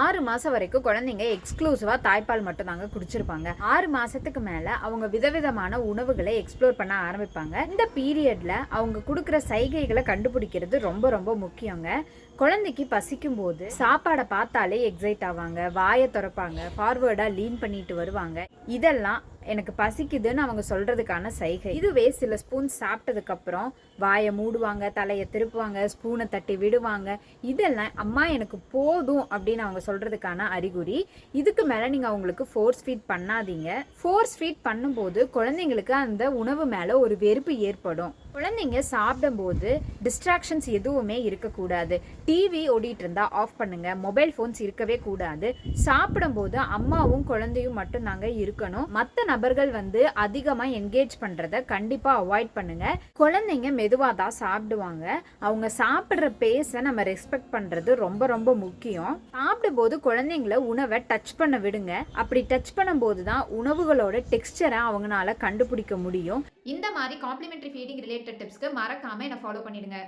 ஆறு மாசம் வரைக்கும் குழந்தைங்க எக்ஸ்க்ளூசிவா தாய்ப்பால் மட்டும் தாங்க குடிச்சிருப்பாங்க. ஆறு மாசத்துக்கு மேல அவங்க விதவிதமான உணவுகளை எக்ஸ்ப்ளோர் பண்ண ஆரம்பிப்பாங்க. இந்த பீரியட்ல அவங்க கொடுக்குற சைகைகளை கண்டுபிடிக்கிறது ரொம்ப ரொம்ப முக்கியங்க. குழந்தைக்கு பசிக்கும் போது சாப்பாடை பார்த்தாலே எக்ஸைட் ஆவாங்க. வாயை திறப்பாங்க. ஃபார்வேர்டா லீன் பண்ணிட்டு வருவாங்க. இதெல்லாம் எனக்கு பசிக்குதுன்னு அவங்க சொல்கிறதுக்கான சைகை. இதுவே சில ஸ்பூன் சாப்பிட்டதுக்கப்புறம் வாயை மூடுவாங்க தலையை திருப்புவாங்க ஸ்பூனை தட்டி விடுவாங்க. இதெல்லாம் அம்மா எனக்கு போதும் அப்படின்னு அவங்க சொல்கிறதுக்கான அறிகுறி. இதுக்கு மேலே நீங்கள் அவங்களுக்கு ஃபோர்ஸ் ஃபீட் பண்ணாதீங்க. ஃபோர்ஸ் ஃபீட் பண்ணும்போது குழந்தைங்களுக்கு அந்த உணவு மேலே ஒரு வெறுப்பு ஏற்படும். குழந்தைங்க சாப்பிடும்போது டிஸ்ட்ராக்ஷன்ஸ் எதுவுமே இருக்கக்கூடாது. டிவி ஓடிட்டு இருந்தா ஆஃப் பண்ணுங்க. மொபைல் ஃபோன்ஸ் இருக்கவே கூடாது. சாப்பிடும்போது அம்மாவும் குழந்தையும் மட்டும் தாங்க இருக்கணும். மற்ற நபர்கள் வந்து அதிகமா என்கேஜ் பண்றத கண்டிப்பா அவாய்ட் பண்ணுங்க. குழந்தைங்க மெதுவா தான் சாப்பிடுவாங்க. அவங்க சாப்பிட்ற பேஸை நம்ம ரெஸ்பெக்ட் பண்றது ரொம்ப ரொம்ப முக்கியம். சாப்பிடும்போது குழந்தைங்கள உணவை டச் பண்ண விடுங்க. அப்படி டச் பண்ணும்போது தான் உணவுகளோட டெக்ஸ்டரை அவங்களால கண்டுபிடிக்க முடியும். இந்த மாதிரி காம்ப்ளிமெண்ட்ரி ஃபீடிங் ரிலேட்டட் டிப்ஸ்க்கு மறக்காமல் என்னை ஃபாலோ பண்ணிடுங்க.